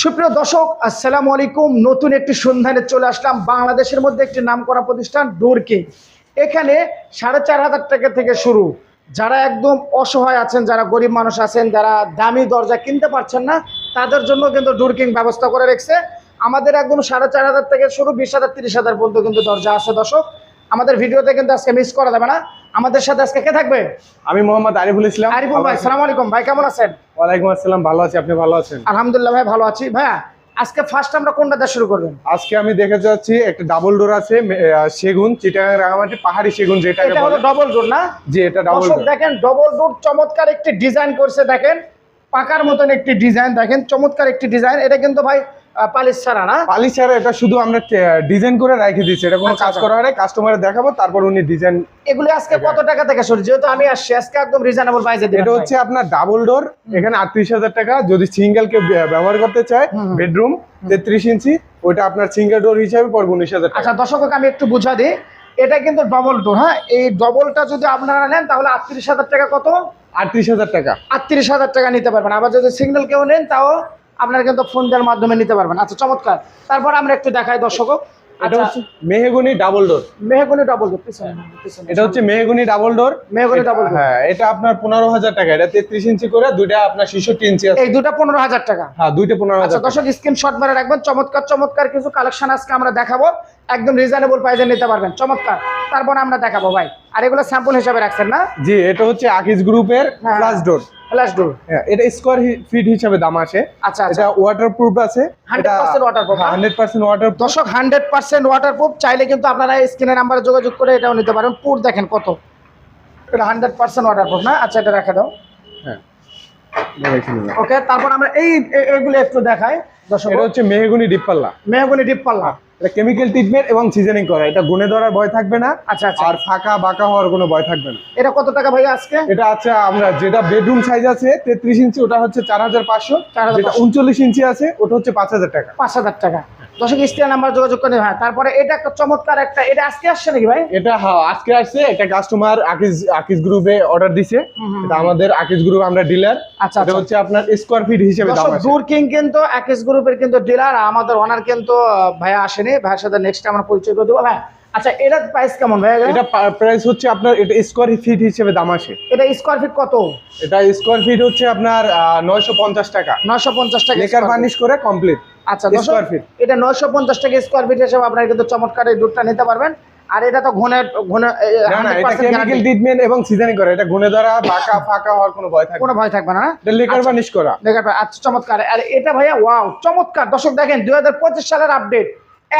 সুপ্রিয় দর্শক আসসালামু আলাইকুম। নতুন একটি সন্ধানে চলে আসলাম বাংলাদেশের মধ্যে একটি নামকরা প্রতিষ্ঠান ডোরকে। এখানে সাড়ে চার হাজার টাকা থেকে শুরু। যারা একদম অসহায় আছেন যারা গরিব মানুষ আছেন যারা দামি দরজা কিনতে পারছেন না তাদের জন্য কিন্তু ডোরকিং ব্যবস্থা করে রেখেছে। আমাদের একদম সাড়ে চার হাজার থেকে শুরু বিশ হাজার তিরিশ হাজার পর্যন্ত কিন্তু দরজা আছে দর্শক। আমাদের ভিডিওতে কিন্তু আজকে মিস করা যাবে না। আমাদের সাথে আজকে কে থাকবে? আমি মোহাম্মদ আরিফুল ইসলাম। আরিফুল ভাই সালাম আলাইকুম। ভাই কেমন আছেন? ওয়ালাইকুম আসসালাম ভালো আছি আপনি ভালো আছেন? আলহামদুলিল্লাহ ভাই ভালো আছি। ভাইয়া আজকে ফার্স্ট আমরা কোনটা দিয়ে শুরু করবেন? আজকে আমি দেখে যাচ্ছি একটা ডাবল ডোর আছে সেগুন চিটাগাং রাঙামাটি পাহাড়ি সেগুন যেটা এটা হলো ডাবল ডোর না? জি এটা ডাবল ডোর দেখেন ডবল ডোর চমৎকার একটি ডিজাইন করছে দেখেন পাকার মতন একটি ডিজাইন দেখেন চমৎকার একটি ডিজাইন এটা কিন্তু ভাই পালিশ ছাড়া না? পালিশ ছাড়া এটা শুধু আমরা ডিজাইন করে রেখে দিচ্ছি এটা কোনো আচ্ছা, কাজ আচ্ছা। করা হয় না কাস্টমারে দেখাবো তারপর উনি ডিজাইন এগুলি আজকে কত টাকা থেকে শুরু? যেহেতু আমি আসছি আজকে একদম রিজনেবল প্রাইসে দিবেন এটা হচ্ছে আপনার ডাবল ডোর এখানে আটত্রিশ হাজার টাকা যদি সিঙ্গেল কে ব্যবহার করতে চায়। বেডরুম তেত্রিশ ইঞ্চি ওটা আপনার সিঙ্গেল ডোর হিসাবে পড়বে উনিশ হাজার টাকা। আচ্ছা দর্শককে আমি একটু বুঝা দিই এটা কিন্তু ডবল ডোর হ্যাঁ? এই ডবলটা যদি আপনারা নেন তাহলে আটত্রিশ হাজার টাকা কত? আটত্রিশ হাজার টাকা। আটত্রিশ হাজার টাকা নিতে পারবেন। আবার যদি সিঙ্গেল কেউ নেন তাও আপনারা কিন্তু ফোন দেওয়ার মাধ্যমে নিতে পারবেন। আচ্ছা চমৎকার। তারপর আমরা একটু দেখাই দর্শক এটা আচ্ছা। হচ্ছে mahogany double door mahogany double door. এটা হচ্ছে মেহগুনি ডাবল ডোর মেহগনি হ্যাঁ এটা আপনার পনেরো হাজার টাকা এটা তেত্রিশ ইঞ্চি করে দুইটা আপনার ছেষট্টি ইঞ্চি আছে। এই দুটা পনেরো হাজার টাকা। হ্যাঁ দুইটা পনেরো আচ্ছা হাজার দর্শক স্ক্রিনশট মেরে রাখবেন। চমৎকার চমৎকার কিছু কালেকশন আজকে আমরা দেখাবো। একদম রিজনেবল প্রাইসে নিতে পারবেন। চমৎকার। তারপর আমরা দেখাবো ভাই। আর এগুলো স্যাম্পল হিসাবে রাখছেন না? জি এটা হচ্ছে আকিজ গ্রুপের হ্যাঁ। ডোর ফ্ল্যাশ ডোর এটা স্কোয়ার ফিট হিসাবে দাম আসে। আচ্ছা আচ্ছা। এটা ওয়াটার প্রুফ আছে 100% waterproof, হ্যাঁ? হান্ড্রেড পার্সেন্ট ওয়াটার দর্শক হান্ড্রেড পার্সেন্ট ওয়াটার প্রুফ চাইলে কিন্তু আপনারা স্ক্রিনের নাম্বারে যোগাযোগ করে এটাও নিতে পারেন। পুর দেখেন কত। এটা হান্ড্রেড পার্সেন্ট ওয়াটার প্রুফ না? আচ্ছা এটা রেখে দাও। হ্যাঁ। ওকে তারপর আমরা এই এগুলো একটু দেখাই। দর্শক এটা হচ্ছে মেহগুনি ডিপপাল্লা মেহগুনি ডিপ পাল্লা। এটা কেমিক্যাল ট্রিটমেন্ট এবং সিজনিং করা। এটা গুনে ধরার ভয় থাকবে না। আচ্ছা আচ্ছা। আর ফাঁকা বাঁকা হওয়ার কোনো ভয় থাকবে না। এটা কত টাকা ভাই আজকে? এটা আছে আমরা যেটা বেডরুম সাইজ আছে তেত্রিশ ইঞ্চি ওটা হচ্ছে চার হাজার পাঁচশো। 4,500 যেটা উনচল্লিশ ইঞ্চি আছে ওটা হচ্ছে পাঁচ হাজার টাকা। পাঁচ হাজার টাকা। দর্শক স্ক্রিনের নাম্বার যোগাযোগ করে হ্যাঁ তারপরে এটা একটা চমৎকার একটা এটা আজকে আসছে নাকি ভাই? এটা হ্যাঁ আজকে আসছে একটা কাস্টমার আকিজ আকিজ গ্রুপে অর্ডার দিছে। এটা আমাদের আকিজ গ্রুপ আমরা ডিলার আচ্ছা এটা আচ্ছা। হচ্ছে আপনার স্কোয়ার ফিট হিসেবে দাম আছে। দূর কিং কিন্তু একেস গ্রুপের কিন্তু ডিলার আমাদের ওনার কিন্তু ভাইয়া আসেনি। ভাইয়ের সাথে নেক্সট আমরা পরিচয় করে দেবো। হ্যাঁ আচ্ছা এটার প্রাইস কেমন ভাইয়া এটা প্রাইস হচ্ছে আপনার এটা স্কোয়ার ফিট হিসেবে দাম আসে এটা স্কোয়ার ফিট কত? এটা স্কোয়ার ফিট হচ্ছে আপনার নয়শো পঞ্চাশ টাকা। নয়শো পঞ্চাশ টাকা লেকার ফার্নিশ করে কমপ্লিট আচ্ছা এটা নয়শো পঞ্চাশ টাকা স্কোয়ার ফিট হিসেবে আপনারা কিন্তু চমৎকার এই দুধটা নিতে পারবেন। আর এটা তো ঘন না না এটা কেমিক্যাল ট্রিটমেন্ট এবং সিজনিং করে। এটা গুনে ধরা বাঁকা ফাঁকা হওয়ার কোনো ভয় থাকবে কোনো ভয় থাকবে না? এটা লেকার ফার্নিশ করা। দেখার পর আচ্ছা চমৎকার। আর এটা ভাইয়া ওয়াও চমৎকার। দর্শক দেখেন দুই হাজার পঁচিশ সালের আপডেট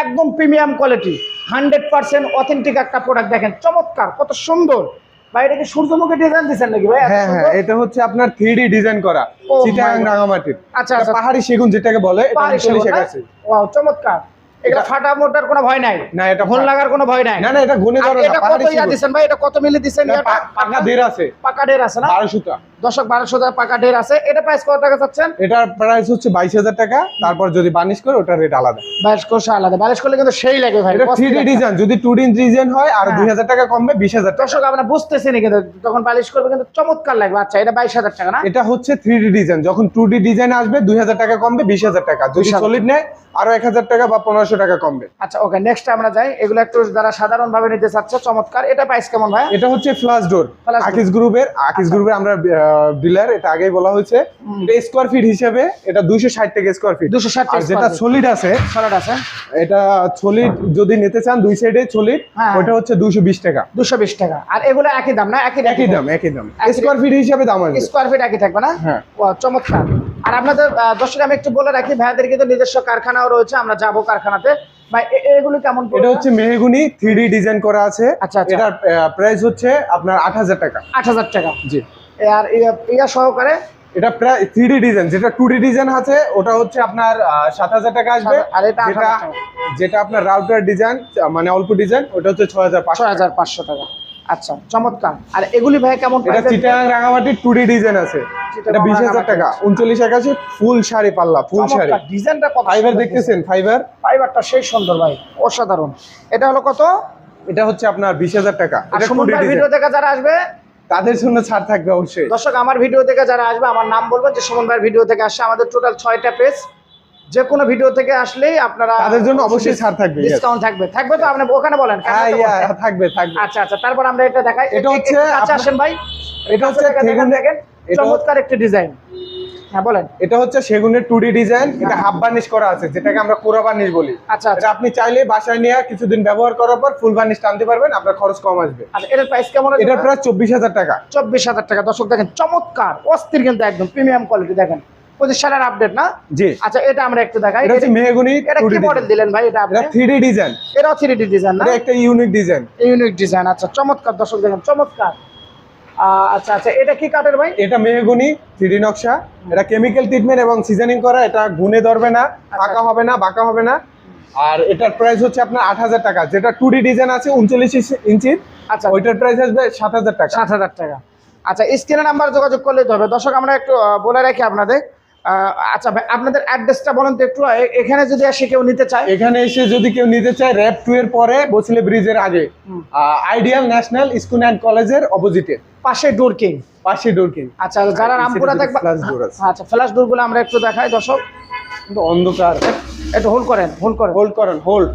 একদম premium quality hundred percent authentic একটা প্রোডাক্ট দেখেন চমৎকার কত সুন্দর। ভাই এটা কি সূর্যমুখী ডিজাইন দিচ্ছেন নাকি ভাই? হ্যাঁ হ্যাঁ এটা হচ্ছে আপনার ডিজাইন করা চিটাগাং রাঙামাটির আচ্ছা, আচ্ছা। পাহাড়ি সেগুন যেটাকে বলে এটা পাহাড়ি উনচল্লিশ সেগুন, টাকা আছে। ওয়াও চমৎকার। এটা ফাটা মোটার কোনো ভয় নাই। না এটা ঘন লাগার কোনো ভয় নাই। না না এটা না কত ইয়া ভাই? এটা কত মিলি দিচ্ছেন এটা পাকা আছে। পাকা আছে না? দশক বারোশো টাকা পাকা ডের আছে। এটা প্রাইস কত টাকা চাচ্ছেন? এটার প্রাইস হচ্ছে বাইশ হাজার টাকা। তারপর যদি বানিশ করে ওটার রেট আলাদা। বাইশ করছে আলাদা। বাইশ করলে কিন্তু সেই লাগে ভাই এটা থ্রি ডিজাইন যদি টু ডি ডিজাইন হয় আর হ্যাঁ। দুই হাজার টাকা কমবে বিশ হাজার টাকা। দর্শক আমরা বুঝতেছি না কিন্তু তখন বালিশ করবে কিন্তু চমৎকার লাগবে। আচ্ছা এটা বাইশ হাজার টাকা না? এটা হচ্ছে থ্রি ডি ডিজাইন যখন টু ডি ডিজাইন আসবে দুই হাজার টাকা কমবে বিশ হাজার টাকা। যদি 20,000 সলিড নেয় আরও এক হাজার টাকা বা পনেরোশো টাকা কমবে। আচ্ছা ওকে নেক্সট আমরা যাই। এগুলো একটু যারা সাধারণ ভাবে নিতে চাচ্ছে চমৎকার। এটা প্রাইস কেমন ভাই? এটা হচ্ছে ফ্লাশ ডোর। আকিস গ্রুপের আকিস গ্রুপের আমরা ডিলার এটা আগেই বলা হয়েছে। এটা স্কোয়ার ফিট হিসেবে এটা দুইশো ষাট টাকা স্কোয়ার ফিট দুশো ষাট আর যেটা সলিড আছে সলিড আছে। এটা সলিড যদি নিতে চান দুই সাইডে সলিড। ওটা হচ্ছে দুইশো বিশ টাকা। দুশো বিশ টাকা। আর এগুলো একই দাম না? একই একই দাম একই দাম। স্কোয়ার ফিট হিসেবে দাম আসবে। স্কোয়ার ফিট একই থাকবে না? হ্যাঁ। চমৎকার। আর আপনাদের দর্শক আমি একটু বলে রাখি ভাইয়াদের কিন্তু নিজস্ব কারখানাও রয়েছে আমরা যাব কারখানাতে। ভাই এগুলো কেমন এটা হচ্ছে মেহগুনি থ্রি ডিজাইন করা আছে। আচ্ছা, আচ্ছা। এটার প্রাইস হচ্ছে আপনার আট হাজার টাকা। আট হাজার টাকা। জি। আর ইয়া- সহকারে এটা প্রায় থ্রি ডিজাইন যেটা টু ডিজাইন আছে ওটা হচ্ছে আপনার সাত হাজার টাকা আসবে। আর এটা যেটা 8,000 টাকা। যেটা আপনার রাউটার ডিজাইন মানে অল্প ডিজাইন ওটা হচ্ছে ছয় হাজার ছয় হাজার পাঁচশো টাকা। আচ্ছা চমৎকার। আর এগুলি ভাই কেমন এটা রাঙামাটির টু ডিজাইন আছে। এটা বিশ হাজার টাকা। উনচল্লিশ একাশি ফুল শাড়ি পাল্লা ফুল শাড়ি। ডিজাইনটা কত ফাইবার দেখতেছেন? ফাইবার ফাইবারটা সেই সুন্দর ভাই অসাধারণ। এটা হলো কত? এটা হচ্ছে আপনার বিশ হাজার টাকা। আর এটা সুমন 2D ভাই design। ভিডিও থেকে যারা আসবে তাদের জন্য ছাড় থাকবে অবশ্যই। দর্শক আমার ভিডিও থেকে যারা আসবে আমার নাম বলবেন যে সুমন ভাইয়ের ভিডিও থেকে আসছে। আমাদের টোটাল ছয়টা পেজ যে কোনো ভিডিও থেকে আসলেই আপনারা তাদের জন্য অবশ্যই ছাড় থাকবে. ডিসকাউন্ট থাকবে। থাকবে তো? আপনি ওখানে বলেন হ্যাঁ। থাকবে থাকবে। আচ্ছা আচ্ছা তারপর আমরা এটা দেখাই। এটা হচ্ছে আচ্ছা আসেন ভাই। এটা হচ্ছে দেখেন, চমৎকার একটা ডিজাইন হ্যাঁ বলেন। এটা হচ্ছে সেগুনের টু ডিজাইন এটা হাফ বার্নিশ করা আছে যেটাকে আমরা কোরা বার্নিশ বলি। আচ্ছা এটা আচ্ছা আপনি চাইলে বাসায় নিয়ে কিছুদিন ব্যবহার করার পর ফুল বার্নিশ টানতে পারবেন আপনার খরচ কম আসবে। আচ্ছা এটার প্রাইস কেমন এটার প্রায় চব্বিশ হাজার টাকা। চব্বিশ হাজার টাকা। দর্শক দেখেন চমৎকার অস্থির কিন্তু একদম প্রিমিয়াম কোয়ালিটি দেখেন। পঁচিশ সালের আপডেট না? জি। আচ্ছা এটা আমরা একটু দেখাই। এটা হচ্ছে মেহগুনি এটা কি মডেল দিলেন ভাই এটা আপনি? ডিজাইন ডিজাইন না? এটা একটা ইউনিক ডিজাইন ইউনিক ডিজাইন আচ্ছা চমৎকার দর্শক দেখেন চমৎকার। আচ্ছা আচ্ছা এটা কি কাঠের ভাই? এটা মেহগুনি থ্রি নকশা। এটা কেমিক্যাল ট্রিটমেন্ট এবং সিজনিং করা এটা গুনে ধরবে না পাকা হবে না বাঁকা হবে না। আর এটার প্রাইস হচ্ছে আপনার আট হাজার টাকা। যেটা টু ডিজাইন আছে উনচল্লিশ ইঞ্চির আচ্ছা। ওইটার প্রাইস আসবে সাত হাজার টাকা। সাত হাজার টাকা। আচ্ছা স্ক্রিনে নাম্বার যোগাযোগ করলেই তো হবে। দর্শক আমরা একটু বলে রাখি আপনাদের। আচ্ছা ভাই আপনাদের অ্যাড্রেসটা বলুন তো একটু এখানে যদি এসে কেউ নিতে চায়। এখানে এসে যদি কেউ নিতে চায় র্যাপ টু এর পরে বসলে ব্রিজের আগে। আইডিয়াল ন্যাশনাল স্কুল অ্যান্ড কলেজের অপোজিটে পাশে ডোর কিং পাশে ডোরকিং আচ্ছা যারা রামপুরা আছে। আচ্ছা ফ্ল্যাশ ডোরগুলো আমরা একটু দেখাই দর্শক। অন্ধকার। একটু হোল্ড করেন হোল্ড করেন। হোল্ড করেন হোল্ড